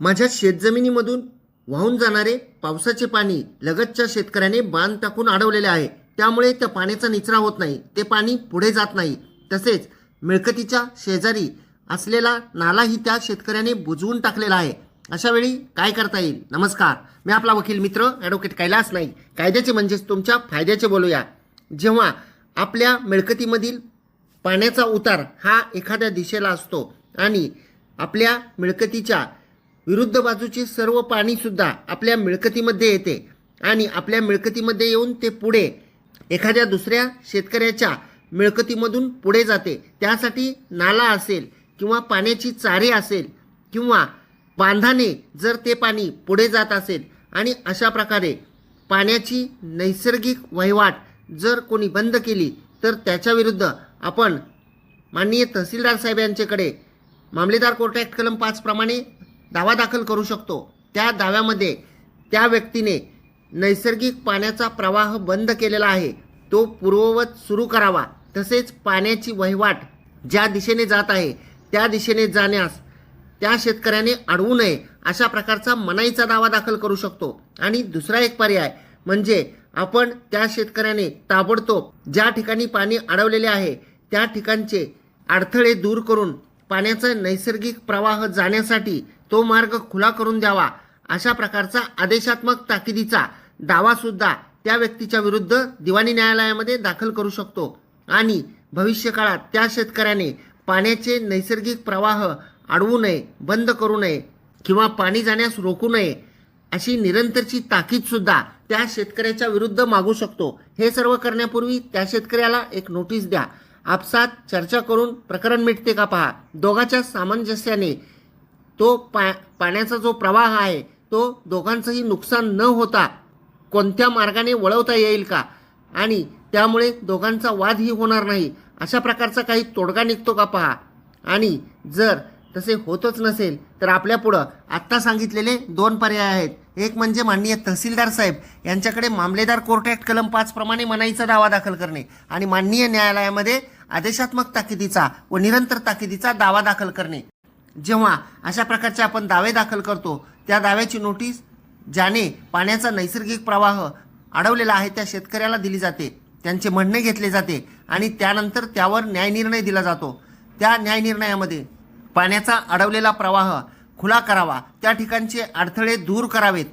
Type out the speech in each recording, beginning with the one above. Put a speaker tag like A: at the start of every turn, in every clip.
A: माझ्या शेतजमिनीमधून वाहून जाणारे पावसाचे पाणी लगतच्या शेतकऱ्याने बांध टाकून अडवलेले आहे. त्यामुळे त्या पाण्याचा निचरा होत नाही. ते पाणी पुढे जात नाही. तसेच मिळकतीच्या शेजारी असलेला नालाही त्या शेतकऱ्याने बुजवून टाकलेला आहे. अशा वेळी काय करता येईल? नमस्कार. मी आपला वकील मित्र ॲडव्होकेट कैलास नाही कायद्याचे म्हणजेच तुमच्या फायद्याचे बोलूया. जेव्हा आपल्या मिळकतीमधील पाण्याचा उतार हा एखाद्या दिशेला असतो आणि आपल्या मिळकतीच्या विरुद्ध बाजूचे सर्व पाणीसुद्धा आपल्या मिळकतीमध्ये येते आणि आपल्या मिळकतीमध्ये येऊन ते पुढे एखाद्या दुसऱ्या शेतकऱ्याच्या मिळकतीमधून पुढे जाते. त्यासाठी नाला असेल किंवा पाण्याची चारे असेल किंवा बांधाने जर ते पाणी पुढे जात असेल आणि अशा प्रकारे पाण्याची नैसर्गिक वहिवाट जर कोणी बंद केली तर त्याच्याविरुद्ध आपण माननीय तहसीलदार साहेब यांच्याकडे मामलेदार कोर्ट ॲक्ट कलम पाचप्रमाणे दावा दाखल करू शकतो. त्या दाव्यामध्ये त्या व्यक्तीने नैसर्गिक पाण्याचा प्रवाह बंद केलेला आहे. तो पूर्ववत सुरू करावा. तसेच पाण्याची वहिवाट ज्या दिशेने जात आहे त्या दिशेने जाण्यास त्या शेतकऱ्याने अडवू नये अशा प्रकारचा मनाईचा दावा दाखल करू शकतो. आणि दुसरा एक पर्याय म्हणजे आपण त्या शेतकऱ्याने ताबडतोब ज्या ठिकाणी पाणी अडवलेले आहे त्या ठिकाणचे अडथळे दूर करून पाण्याचा नैसर्गिक प्रवाह जाण्यासाठी तो मार्ग खुला करून द्यावा अशा प्रकारचा आदेशात्मक ताकिदीचा दावासुद्धा त्या व्यक्तीच्या विरुद्ध दिवाणी न्यायालयामध्ये दाखल करू शकतो. आणि भविष्यकाळात त्या शेतकऱ्याने पाण्याचे नैसर्गिक प्रवाह अडवू नये बंद करू नये किंवा पाणी जाण्यास रोखू नये अशी निरंतरची ताकीदसुद्धा त्या शेतकऱ्याच्या विरुद्ध मागू शकतो. हे सर्व करण्यापूर्वी त्या शेतकऱ्याला एक नोटीस द्या. आपसात चर्चा करून प्रकरण मिटते का पहा. दोघाच्या सामंजस्याने तो पा पाण्याचा जो प्रवाह आहे तो दोघांचंही नुकसान न होता कोणत्या मार्गाने वळवता येईल का? आणि त्यामुळे दोघांचा वादही होणार नाही. अशा प्रकारचा काही तोडगा निघतो का पहा? आणि जर तसे होतच नसेल तर आपल्यापुढं आत्ता सांगितलेले दोन पर्याय आहेत. एक म्हणजे माननीय तहसीलदार साहेब यांच्याकडे मामलेदार कोर्ट ॲक्ट कलम पाचप्रमाणे मनाईचा दावा दाखल करणे आणि माननीय न्यायालयामध्ये आदेशात्मक ताकिदीचा व निरंतर ताकिदीचा दावा दाखल करणे. जेव्हा अशा प्रकारचे आपण दावे दाखल करतो त्या दाव्याची नोटीस ज्याने पाण्याचा नैसर्गिक प्रवाह अडवलेला आहे त्या शेतकऱ्याला दिली जाते. त्यांचे म्हणणे घेतले जाते आणि त्यानंतर त्यावर न्यायनिर्णय दिला जातो. त्या न्यायनिर्णयामध्ये पाण्याचा अडवलेला प्रवाह खुला करावा त्या ठिकाणचे अडथळे दूर करावेत.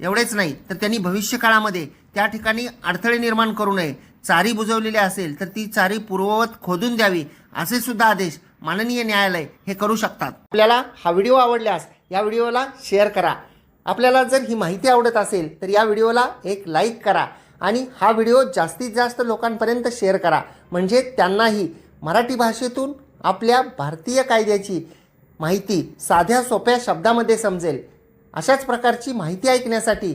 A: एवढेच नाही तर त्यांनी भविष्यकाळामध्ये त्या ठिकाणी अडथळे निर्माण करू नये. चारी बुजवलेली असेल तर ती चारी पूर्ववत खोदून द्यावी असे सुद्धा आदेश माननीय न्यायालय हे करू शकतात. आपल्याला हा व्हिडिओ आवडल्यास या व्हिडिओला शेअर करा. आपल्याला जर ही माहिती आवडत असेल तर या व्हिडिओला एक लाईक करा आणि हा व्हिडिओ जास्तीत जास्त लोकांपर्यंत शेअर करा. म्हणजे त्यांनाही मराठी भाषेतून आपल्या भारतीय कायद्याची माहिती साध्या सोप्या शब्दामध्ये समजेल. अशाच प्रकारची माहिती ऐकण्यासाठी